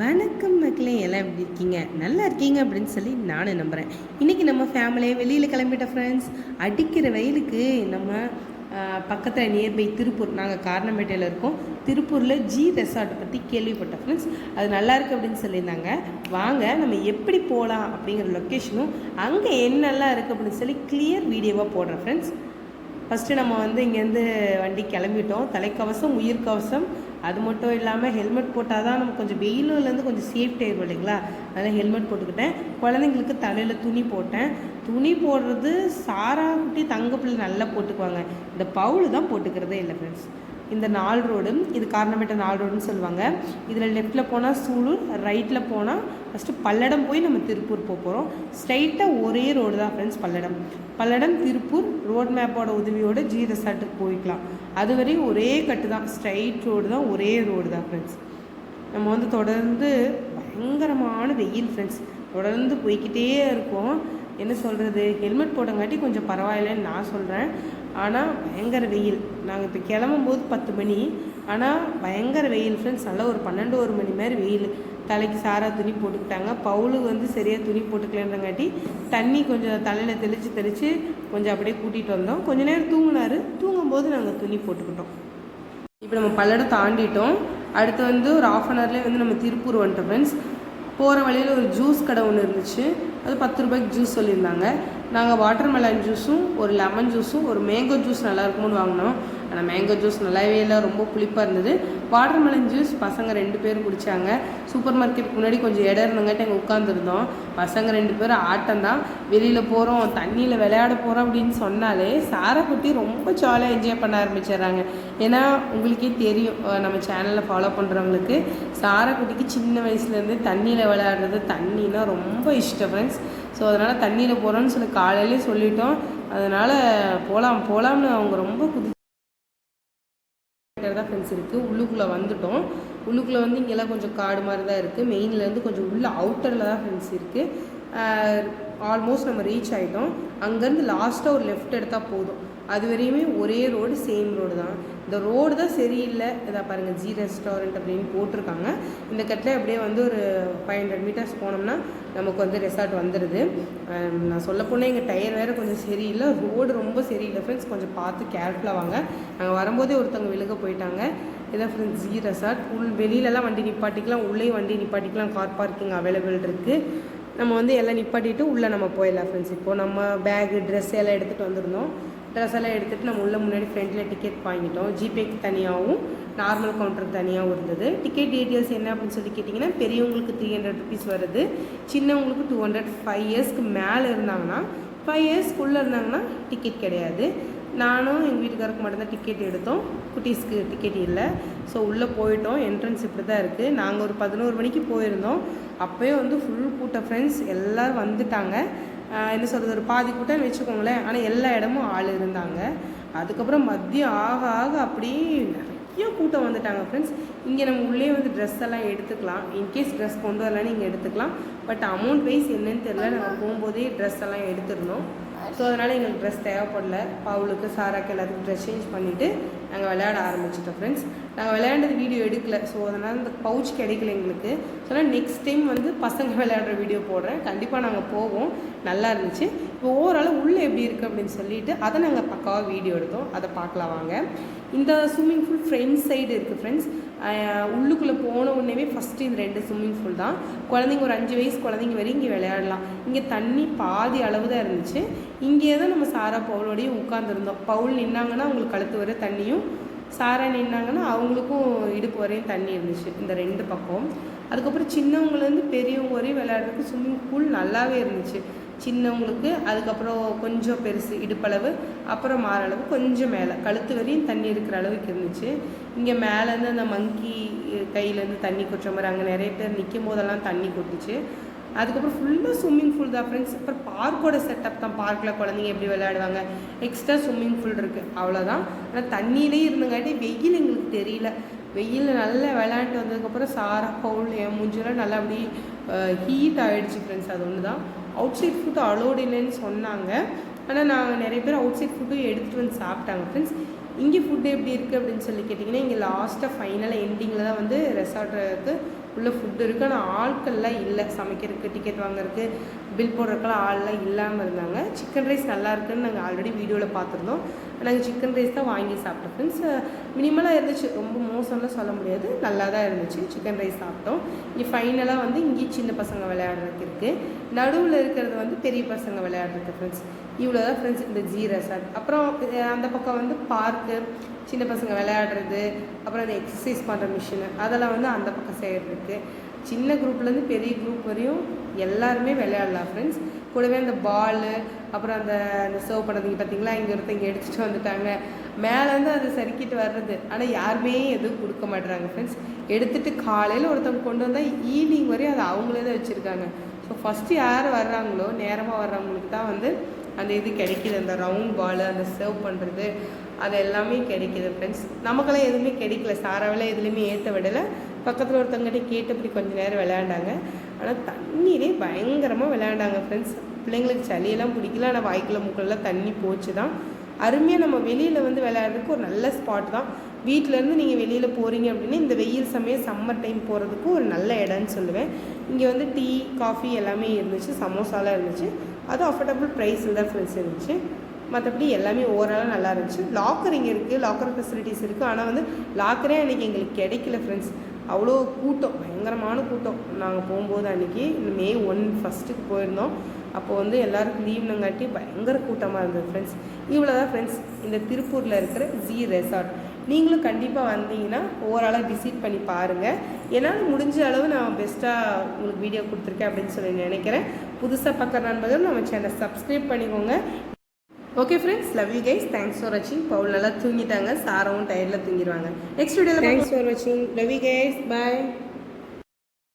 வணக்கம் மக்களே எல்லாம் எப்படி இருக்கீங்க? நல்லா இருக்கீங்க அப்படின்னு சொல்லி நானும் நம்புகிறேன் இன்றைக்கி நம்ம ஃபேமிலியே வெளியில் கிளம்பிட்ட ஃப்ரெண்ட்ஸ் அடிக்கிற வெயிலுக்கு நம்ம பக்கத்தில் நியர்பை திருப்பூர் நாங்கள் காரணமேட்டையில் இருக்கோம். திருப்பூரில் ஜி ரெசார்ட்டை பற்றி கேள்விப்பட்ட ஃப்ரெண்ட்ஸ் அது நல்லா இருக்கு அப்படின்னு சொல்லியிருந்தாங்க. வாங்க நம்ம எப்படி போகலாம் அப்படிங்கிற லொக்கேஷனும் அங்கே என்னெல்லாம் இருக்குது அப்படின்னு சொல்லி கிளியர் வீடியோவாக போடுறேன் ஃப்ரெண்ட்ஸ் ஃபஸ்ட்டு நம்ம வந்து இங்கேருந்து வண்டி கிளம்பிட்டோம். தலைக்கவசம் உயிர்கவசம் அது மட்டும் இல்லாமல் ஹெல்மெட் போட்டால் தான் நம்ம கொஞ்சம் வெயிலுலேருந்து கொஞ்சம் சேஃப்டி இல்லைங்களா? அதனால் ஹெல்மெட் போட்டுக்கிட்டேன். குழந்தைங்களுக்கு தலையில் துணி போட்டேன். துணி போடுறது சாரா குட்டி தங்க பிள்ளை நல்லா போட்டுக்குவாங்க. இந்த பவுல் தான் போட்டுக்கிறதே இல்லை ஃப்ரெண்ட்ஸ் இந்த நாள் ரோடு இது காரணமேட்ட நாள் ரோடுன்னு சொல்லுவாங்க. இதில் லெஃப்ட்டில் போனால் சூலூர் ரைட்டில் போனால் ஃபஸ்ட்டு பல்லடம் போய் நம்ம திருப்பூர் போக போகிறோம் ஸ்ட்ரைட்டாக ஒரே ரோடு தான் ஃப்ரெண்ட்ஸ் பல்லடம். பல்லடம் திருப்பூர் ரோட் மேப்போட உதவியோடு ஜி ரெசார்ட்டுக்கு போய்க்கலாம். அது வரையும் ஒரே கட்டு தான் ஸ்ட்ரைட் ரோடு தான் ஒரே ரோடு தான் ஃப்ரெண்ட்ஸ் நம்ம வந்து தொடர்ந்து பயங்கரமான வெயில் ஃப்ரெண்ட்ஸ் தொடர்ந்து போய்க்கிட்டே இருக்கோம். என்ன சொல்கிறது ஹெல்மெட் போட்டங்காட்டி கொஞ்சம் பரவாயில்லன்னு நான் சொல்கிறேன் ஆனால் பயங்கர வெயில். நாங்கள் இப்போ கிளம்பும் போது பத்து மணி. ஆனால் பயங்கர வெயில் ஃப்ரெண்ட்ஸ் நல்லா ஒரு பன்னெண்டு ஒரு மணி மாதிரி வெயில். தலைக்கு சாரா துணி போட்டுக்கிட்டாங்க. பவுலு வந்து சரியாக துணி போட்டுக்கலன்றங்காட்டி தண்ணி கொஞ்சம் தலையில் தெளித்து தெளித்து கொஞ்சம் அப்படியே கூட்டிகிட்டு வந்தோம். கொஞ்ச நேரம் தூங்கினார். தூங்கும்போது நாங்கள் துணி போட்டுக்கிட்டோம். இப்போ நம்ம பல்லடம் தாண்டிட்டோம். அடுத்து வந்து ஒரு ஆஃப் அன் ஹவர்லேயே வந்து நம்ம திருப்பூர் வந்துட்டோம் ஃப்ரெண்ட்ஸ் போகிற வழியில் ஒரு ஜூஸ் கடை ஒன்று இருந்துச்சு. அது பத்து ரூபாய்க்கு ஜூஸ் சொல்லியிருந்தாங்க. நாங்கள் வாட்டர் மெலன் ஜூஸும் ஒரு லெமன் ஜூஸும் ஒரு மேங்கோ ஜூஸ் நல்லாயிருக்கும்னு வாங்கினோம். ஆனால் மேங்கோ ஜூஸ் நல்லாவே இல்லை ரொம்ப புளிப்பாக இருந்தது. வாட்டர் மெலன் ஜூஸ் பசங்க ரெண்டு பேரும் குடித்தாங்க சூப்பர் மார்க்கெட்டுக்கு முன்னாடி கொஞ்சம் இடம் இருந்தங்காட்டி அங்கே உட்காந்துருந்தோம் பசங்க ரெண்டு பேரும் ஆட்டம் தான். வெளியில் போகிறோம் தண்ணியில் விளையாட போகிறோம் அப்படின்னு சொன்னாலே சாரை குட்டி ரொம்ப ஜாலியாக என்ஜாய் பண்ண ஆரம்பிச்சிடுறாங்க. ஏன்னா உங்களுக்கே தெரியும் நம்ம சேனலில் ஃபாலோ பண்ணுறவங்களுக்கு சாரை குட்டிக்கு சின்ன வயசுலேருந்து தண்ணியில் விளையாடுறது தண்ணினா ரொம்ப இஷ்டம் ஃப்ரெண்ட்ஸ் ஸோ அதனால் தண்ணியில் போகிறோன்னு சொல்லி காலையிலே சொல்லிட்டோம். அதனால் போகலாம் போகலாம்னு அவங்க ரொம்ப குதி தான் ஃப்ரெண்ட்ஸ் இருக்குது உள்ளுக்குள்ளே வந்துட்டோம். உள்ளுக்குள்ளே வந்து இங்கெல்லாம் கொஞ்சம் காடு மாதிரி தான் இருக்குது மெயின்லேருந்து கொஞ்சம் உள்ள அவுட்டரில் தான் ஃப்ரெண்ட்ஸ் இருக்குது ஆல்மோஸ்ட் நம்ம ரீச் ஆகிட்டோம் அங்கேருந்து லாஸ்ட்டாக ஒரு லெஃப்ட் எடுத்தால் போதும். அது வரையுமே ஒரே ரோடு சேம் ரோடு தான். இந்த ரோடு தான் சரியில்லை. இதாக பாருங்கள் ஜி ரெஸ்டாரண்ட் அப்படின்னு போட்டிருக்காங்க. இந்த கட்டில் அப்படியே வந்து ஒரு ஃபைவ் ஹண்ட்ரட் மீட்டர்ஸ் போனோம்னா நமக்கு வந்து ரெசார்ட் வந்துடுது நான் சொல்ல போனால் எங்கள் டயர் வேறு கொஞ்சம் சரியில்லை. ரோடு ரொம்ப சரியில்லை ஃப்ரெண்ட்ஸ் கொஞ்சம் பார்த்து கேர்ஃபுல்லாக வாங்க. நாங்கள் வரும்போதே ஒருத்தவங்க விழுக போயிட்டாங்க. இதான் ஃப்ரெண்ட்ஸ் ஜி ரெசார்ட் உள் வெளியிலலாம் வண்டி நிப்பாட்டிக்கலாம். உள்ளே வண்டி நிப்பாட்டிக்கலாம். கார் பார்க்கிங் அவைலபிள் இருக்குது நம்ம வந்து எல்லாம் நிப்பாட்டிட்டு உள்ளே நம்ம போயிடலாம் ஃப்ரெண்ட்ஸ் இப்போது நம்ம பேகு ட்ரெஸ் எல்லாம் எடுத்துகிட்டு வந்திருந்தோம். ட்ரெஸ் எல்லாம் எடுத்துகிட்டு நம்ம உள்ள முன்னாடி ஃப்ரண்ட்டில் டிக்கெட் வாங்கிட்டோம். ஜிபேக்கு தனியாகவும் நார்மல் கவுண்டருக்கு தனியாகவும் இருந்தது. டிக்கெட் டீட்டெயில்ஸ் என்ன அப்படின்னு சொல்லி கேட்டிங்கன்னா பெரியவங்களுக்கு த்ரீ ஹண்ட்ரட் ருபீஸ் வருது. சின்னவங்களுக்கு டூ ஹண்ட்ரட் ஃபைவ் இயர்ஸ்க்கு மேலே இருந்தாங்கன்னா ஃபைவ் இயர்ஸ்க்குள்ளே இருந்தாங்கன்னா டிக்கெட் கிடையாது. நானும் எங்கள் வீட்டுக்காருக்கு மட்டும்தான் டிக்கெட் எடுத்தோம். குட்டீஸ்க்கு டிக்கெட் இல்லை. ஸோ உள்ளே போயிட்டோம். என்ட்ரன்ஸ் இப்படி தான் இருக்குது நாங்கள் ஒரு பதினோரு மணிக்கு போயிருந்தோம். அப்போயே வந்து ஃபுல் கூட்டம் ஃப்ரெண்ட்ஸ் எல்லோரும் வந்துட்டாங்க. என்ன சொல்கிறது ஒரு பாதி கூட்டம் வச்சுக்கோங்களேன். ஆனால் எல்லா இடமும் ஆள் இருந்தாங்க. அதுக்கப்புறம் மதியம் ஆக ஆக அப்படியே நிறைய கூட்டம் வந்துட்டாங்க ஃப்ரெண்ட்ஸ் இங்கே நம்ம உள்ளே வந்து ட்ரெஸ் எல்லாம் எடுத்துக்கலாம். இன்கேஸ் ட்ரெஸ் கொண்டு வரலன்னு இங்கே எடுத்துக்கலாம். பட் அமௌண்ட் வைஸ் என்னன்னு தெரியல. நாங்கள் போகும்போதே ட்ரெஸ் எல்லாம் எடுத்துருந்தோம். ஸோ அதனால் எங்களுக்கு ட்ரெஸ் தேவைப்படல. பவுலுக்கு சாராக்கு எல்லாத்துக்கும் ட்ரெஸ் சேஞ்ச் பண்ணிவிட்டு நாங்கள் விளையாட ஆரம்பிச்சிட்டோம் ஃப்ரெண்ட்ஸ் நாங்கள் விளையாண்டது வீடியோ எடுக்கல. ஸோ அதனால் இந்த பவுச் கிடைக்கல எங்களுக்கு. ஸோ நெக்ஸ்ட் டைம் வந்து பசங்க விளையாடுற வீடியோ போடுறேன். கண்டிப்பாக நாங்கள் போவோம். நல்லா இருந்துச்சு. இப்போ ஓவரால் உள்ளே எப்படி இருக்குது அப்படின்னு சொல்லிட்டு அதை நாங்கள் பக்காவாக வீடியோ எடுத்தோம். அதை பார்க்கலாம் வாங்க. இந்த ஸ்விம்மிங் ஃபூல் ஃப்ரெண்ட் சைடு இருக்குது ஃப்ரெண்ட்ஸ் உள்ளுக்குள்ளே போன உடனே ஃபஸ்ட்டு இந்த ரெண்டு ஸ்விம்மிங் ஃபுல் தான். குழந்தைங்க ஒரு அஞ்சு வயசு குழந்தைங்க வரையும் இங்கே விளையாடலாம். இங்கே தண்ணி பாதி அளவு தான் இருந்துச்சு. இங்கே தான் நம்ம சாரா பவுலோடையும் உட்காந்துருந்தோம் பவுல் நின்னாங்கன்னா அவங்களுக்கு கழுத்து வர தண்ணியும் சாரா நின்னாங்கன்னா அவங்களுக்கும் இடுப்பு வரையும் தண்ணி இருந்துச்சு இந்த ரெண்டு பக்கம். அதுக்கப்புறம் சின்னவங்கலேருந்து பெரியவங்க வரையும் விளையாடுறதுக்கு ஸ்விம்மிங் பூல் நல்லாவே இருந்துச்சு. சின்னவங்களுக்கு அதுக்கப்புறம் கொஞ்சம் பெருசு இடுப்பளவு அப்புறம் மாறளவு கொஞ்சம் மேலே கழுத்து வரையும் தண்ணி இருக்கிற அளவுக்கு இருந்துச்சு. இங்கே மேலேருந்து அந்த மங்கி கையிலேருந்து தண்ணி கொட்டுற மாதிரி அங்கே நிறைய பேர் நிற்கும் போதெல்லாம் தண்ணி கொட்டுச்சு. அதுக்கப்புறம் ஃபுல்லாக ஸ்விம்மிங் பூல் தான். ஃப்ரெண்ட்ஸ் அப்புறம் பார்க்கோட செட்டப் தான். பார்க்கில் குழந்தைங்க எப்படி விளையாடுவாங்க? எக்ஸ்ட்ரா ஸ்விம்மிங் பூல் இருக்குது அவ்வளோதான் ஆனால் தண்ணியிலே இருந்தங்காட்டி வெயில் எங்களுக்கு தெரியல. வெயில் நல்லா விளையாண்டு வந்ததுக்கப்புறம் சாரா பவுல் என் மூஞ்செல்லாம் நல்லா அப்படி ஹீட் ஆகிடுச்சு ஃப்ரெண்ட்ஸ் அது ஒன்று தான் அவுட் சைட் ஃபுட்டு அலோடு இல்லைன்னு சொன்னாங்க. ஆனால் நாங்கள் நிறைய பேர் அவுட் சைட் ஃபுட்டும் எடுத்துகிட்டு வந்து சாப்பிட்டாங்க ஃப்ரெண்ட்ஸ் இங்கே ஃபுட்டு எப்படி இருக்குது அப்படின்னு சொல்லி கேட்டிங்கன்னா இங்கே லாஸ்ட்டாக ஃபைனலாக எண்டிங்கில் தான் வந்து ரெசார்ட்டுக்கு உள்ளே ஃபுட் இருக்குது ஆனால் ஆட்கள்லாம் இல்லை. சமைக்கிறதுக்கு டிக்கெட் வாங்குறதுக்கு பில் போடுறதுக்கெல்லாம் ஆள்லாம் இல்லாமல் இருந்தாங்க. சிக்கன் ரைஸ் நல்லா இருக்குன்னு நாங்கள் ஆல்ரெடி வீடியோவில் பார்த்துருந்தோம். நாங்கள் சிக்கன் ரைஸ் தான் வாங்கி சாப்பிட்டோம் ஃப்ரெண்ட்ஸ் மினிமலாக இருந்துச்சு. ரொம்ப மோசம்லாம் சொல்ல முடியாது. நல்லா தான் இருந்துச்சு. சிக்கன் ரைஸ் சாப்பிட்டோம். இங்கே ஃபைனலாக வந்து இங்கே சின்ன பசங்க விளையாடுறதுக்கு இருக்குது நடுவில் இருக்கிறது வந்து பெரிய பசங்க விளையாடுறதுக்கு ஃப்ரெண்ட்ஸ் இவ்வளோ தான் ஃப்ரெண்ட்ஸ் இந்த ஜி ரெசார்ட் அப்புறம் அந்த பக்கம் வந்து பார்க்கு சின்ன பசங்க விளையாடுறது அப்புறம் அந்த எக்ஸசைஸ் பண்ணுற மிஷினு அதெல்லாம் வந்து அந்த பக்கம் சைடு இருக்குது சின்ன குரூப்லேருந்து பெரிய குரூப் வரையும் எல்லாருமே விளையாடலாம் ஃப்ரெண்ட்ஸ் கூடவே அந்த பாலு அப்புறம் அந்த அந்த சர்வ் பண்ணதுங்க பார்த்தீங்களா இங்கே ஒருத்தங்க எடுத்துகிட்டு வந்துட்டாங்க. மேலேருந்து அதை சறுக்கிட்டு வர்றது. ஆனால் யாருமே எதுவும் கொடுக்க மாட்டுறாங்க ஃப்ரெண்ட்ஸ் எடுத்துகிட்டு காலையில் ஒருத்தவங்க கொண்டு வந்தால் ஈவினிங் வரையும் அதை அவங்களே தான் வச்சுருக்காங்க. ஸோ ஃபஸ்ட்டு யார் வர்றாங்களோ நேரமாக வர்றவங்களுக்கு தான் வந்து அந்த இது கிடைக்கிது. அந்த ரவுண்ட் பால் அந்த சர்வ் பண்ணுறது அது எல்லாமே கிடைக்கிது ஃப்ரெண்ட்ஸ் நமக்கெல்லாம் எதுவுமே கிடைக்கல. சாராவெல்லாம் எதுலேயுமே ஏற்ற விடலை. பக்கத்தில் ஒருத்தவங்ககிட்ட கேட்டபடி கொஞ்ச நேரம் விளையாண்டாங்க. ஆனால் தண்ணீரே பயங்கரமாக விளையாண்டாங்க ஃப்ரெண்ட்ஸ் பிள்ளைங்களுக்கு சளியெல்லாம் பிடிக்கல. ஆனால் வாய்க்குள்ள மூக்கெல்லாம் தண்ணி போச்சு தான் அருமையாக நம்ம வெளியில் வந்து விளையாடுறதுக்கு ஒரு நல்ல ஸ்பாட் தான். வீட்டிலேருந்து நீங்கள் வெளியில் போகிறீங்க அப்படின்னா இந்த வெயில் சமயம் சம்மர் டைம் போகிறதுக்கு ஒரு நல்ல இடம்னு சொல்லுவேன். இங்கே வந்து டீ காஃபி எல்லாமே இருந்துச்சு. சமோசாலாம் இருந்துச்சு. அது அஃபோர்டபுள் ப்ரைஸில் தான் ஃப்ரெண்ட்ஸ் இருந்துச்சு. மற்றபடி எல்லாமே ஓவராலாக நல்லா இருந்துச்சு. லாக்கர் இங்கே இருக்குது லாக்கர் ஃபெசிலிட்டிஸ் இருக்குது ஆனால் வந்து லாக்கரே அன்றைக்கி எங்களுக்கு கிடைக்கல ஃப்ரெண்ட்ஸ் அவ்வளோ கூட்டம் பயங்கரமான கூட்டம். நாங்கள் போகும்போது அன்றைக்கி மே ஒன் ஃபஸ்ட்டுக்கு போயிருந்தோம். அப்போது வந்து எல்லாருக்கும் லீவ்னங்காட்டி பயங்கர கூட்டமாக இருந்தது ஃப்ரெண்ட்ஸ் இவ்வளோ தான் ஃப்ரெண்ட்ஸ் இந்த திருப்பூரில் இருக்கிற ஜி ரெசார்ட் நீங்களும் கண்டிப்பாக வந்தீங்கன்னா ஓவராலாக விசிட் பண்ணி பாருங்கள் என்னால் முடிஞ்ச அளவு நான் பெஸ்ட்டாக உங்களுக்கு வீடியோ கொடுத்துருக்கேன் அப்படின்னு சொல்லி நினைக்கிறேன். புதுசாக பார்க்குற நண்பர்கள் நம்ம சேனலை சப்ஸ்கிரைப் பண்ணிக்கோங்க. Okay friends love you guys thanks for வாட்சிங் பவுல் நல்லா தூங்கிட்டாங்க. சாரவும் டயர்டில் தூங்கிடுவாங்க நெக்ஸ்ட் வீடியோவில் தேங்க்ஸ் ஃபார் வாட்சிங் லவ் யூ கைஸ் பாய்